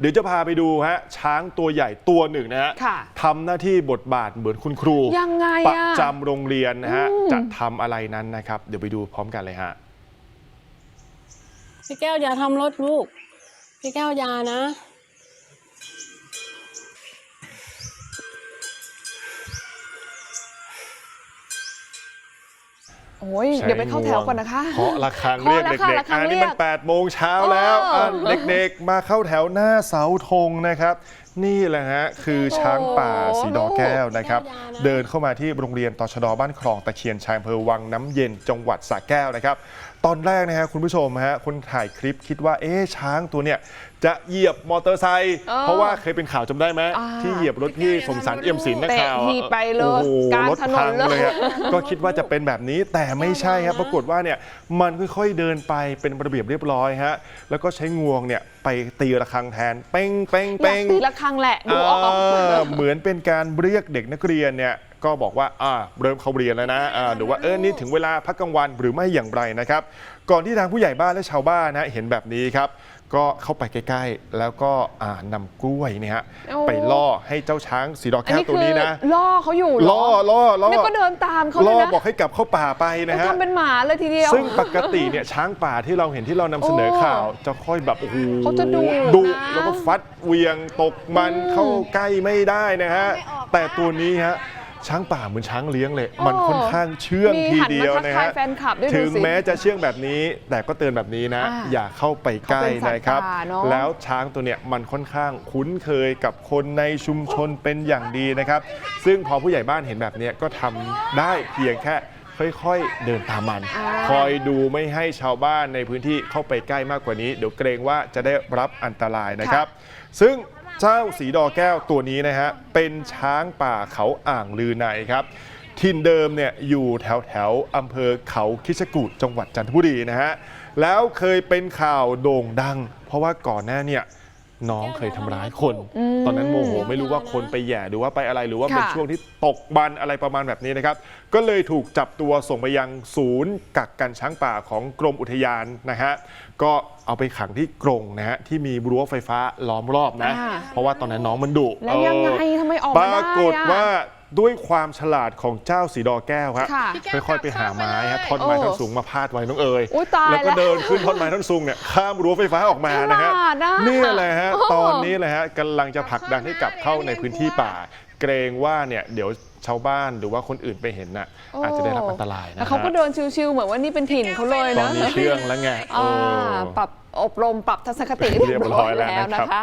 เดี๋ยวจะพาไปดูฮะช้างตัวใหญ่ตัวหนึ่งนะฮะค่ะทำหน้าที่บทบาทเหมือนคุณครูยังไงประอะจำโรงเรียนนะฮะอืมจะทำอะไรนั้นนะครับ เดี๋ยวไปดูพร้อมกันเลยฮะพี่แก้วอย่าทำรถลูก พี่แก้วอยานะ โอ้ยเดี๋ยวไปเข้าแถวก่อนนะคะเคาะระฆังเคาะเรียกระฆังเด็กระๆฆังอันนี้เรียกมัน8โมงเช้าแล้วเอออะเด็กๆมาเข้าแถวหน้าเสาธงนะครับ นี่แหละฮะคือช้างป่าโอ้โหสีดอแก้วนะครับแก้วยานะเดินเข้ามาที่โรงเรียนตชดบ้านคลองตะเคียนชายอำเภอวังน้ำเย็นจังหวัดสระแก้วนะครับ ตอนแรกนะฮะคุณผู้ชมฮะคนถ่ายคลิปคิดว่าเอ๊ะช้างตัวเนี้ยจะเหยียบมอเตอร์ไซค์เออเพราะว่าเคยเป็นข่าวจำได้ไหมอ่าที่เหยียบรถพี่สมสารเอี่ยมศิลป์นักข่าวเตะถีบไปเลยโอ้โหกลางรถถนนพังเลยเลยอะก็คิดว่าจะเป็นแบบนี้แต่ไม่ใช่ครับปรากฏว่าเนี่ยมันค่อยๆเดินไปเป็นระเบียบเรียบร้อยฮะแล้วก็ใช้งวงเนี่ยไปตีระฆังแทนเป้งเป้งอยาเป้กงตีละคังแหละดูออกอ่าเหมือนเป็นการเรียกเด็กนักเรียนเนี่ย ก็บอกว่าอ่าเริ่มเข้าเรียนแล้วนะอ่าหรือว่าเออนี่ถึงเวลาพักกลางวันหรือไม่อย่างไรนะครับ ก่อนที่ทางผู้ใหญ่บ้านและชาวบ้านนะเห็นแบบนี้ครับ ก็เข้าไปใกล้ๆ แล้วก็อ่านำกล้วยเนี่ยฮะโอ้ ไปล่อให้เจ้าช้างสีดอกอันแก้วนี้ตัวคือนี้นะ ล่อเขาอยู่เหรล่อล่อล่อนี่ก็เดินตามเขาเลล่ยอนะบอกให้กลับเข้าป่าไปนะเขาฮะ ทำเป็นหมาเลยทีเดียว ซึ่งปกติเนี่ยช้างป่าที่เราเห็นที่เรานำเสนอโอ้ข่าว จะค่อยแบบโอ้โหเขาจะดุดุนะแล้วก็ฟัดเหวียงตกมันอืมเข้าใกล้ไม่ได้นะฮะ แต่ตัวนี้ฮะ ช้างป่าเหมือนช้างเลี้ยงเลย มันค่อนข้างเชื่องมีทีหันเดีมายวทักนะทายฮะแฟนคลับด้วยถึดูงสิแม้จะเชื่องแบบนี้ แต่ก็เตือนแบบนี้นะ อ่าอย่าเข้าไปใกล้เขาเป็นสัตว์นะครับป่าเนอะ แล้วช้างตัวเนี้ยมันค่อนข้างคุ้นเคยกับคนในชุมชนเป็นอย่างดีนะครับ ซึ่งพอผู้ใหญ่บ้านเห็นแบบเนี้ยก็ทำได้เพียงแค่ค่อยๆเดินตามมันอ่าคอยดูไม่ให้ชาวบ้านในพื้นที่เข้าไปใกล้มากกว่านี้ เดี๋ยวเกรงว่าจะได้รับอันตรายนะครับ ซึ่ง เจ้าสีดอแก้วตัวนี้นะฮะเป็นช้างป่าเขาอ่างลือในครับถิ่นเดิมเนี่ยอยู่แถวแถวๆอำเภอเขาคิชกูดจังหวัดจันทบุรีนะฮะแล้วเคยเป็นข่าวโด่งดัง เพราะว่าก่อนหน้าเนี่ยน้องเคยทำร้ายคนอืมตอนนั้นโมโหไม่รู้ว่าคนไปแหย่หรือว่าไปอะไรหรือว่าค่ะเป็นช่วงที่ตกบันอะไรประมาณแบบนี้นะครับ ก็เลยถูกจับตัวส่งไปยังศูนย์กักกันช้างป่าของกรมอุทยานนะฮะก็ เอาไปขังที่กรงนะฮะที่มีรั้วไฟฟ้าล้อมรอบนะ อ่า เพราะว่าตอนนั้นน้องมันดุแล้วยังไงเออทำไมออกปมาได้รากฏอะว่าด้วยความฉลาดของเจ้าสีดอแก้วครับค่ะค่อยๆไปหาไม้ฮะท่อนไม้โอ้ท่อนสูงมาพาดไว้น้องเอ๋ยอุ๊ยตายแล้วก็แล้วเดินขึ้นท่อนไม้ท่อนสูงเนี่ยข้ามรั้วไฟฟ้าออกมานะฮะฉลาดอะนี่แหละฮะโอ้ ตอนนี้แหละฮะกำลังจะผลักดันให้กลับเข้าในพื้นที่ป่า เกรงว่าเนี่ยเดี๋ยว ชาวบ้านหรือว่าคนอื่นไปเห็นน่ะอาจจะได้รับอันตรายนะแล้วฮะเขาก็เดินชิวๆเหมือนว่านี่เป็นถิ่นเขาเลยตอนนะนี้เชื่องแล้วไงอ่าเออปรับอบรมปรับทัศนคติเรียบร้อยแล้วนะนะครับคะ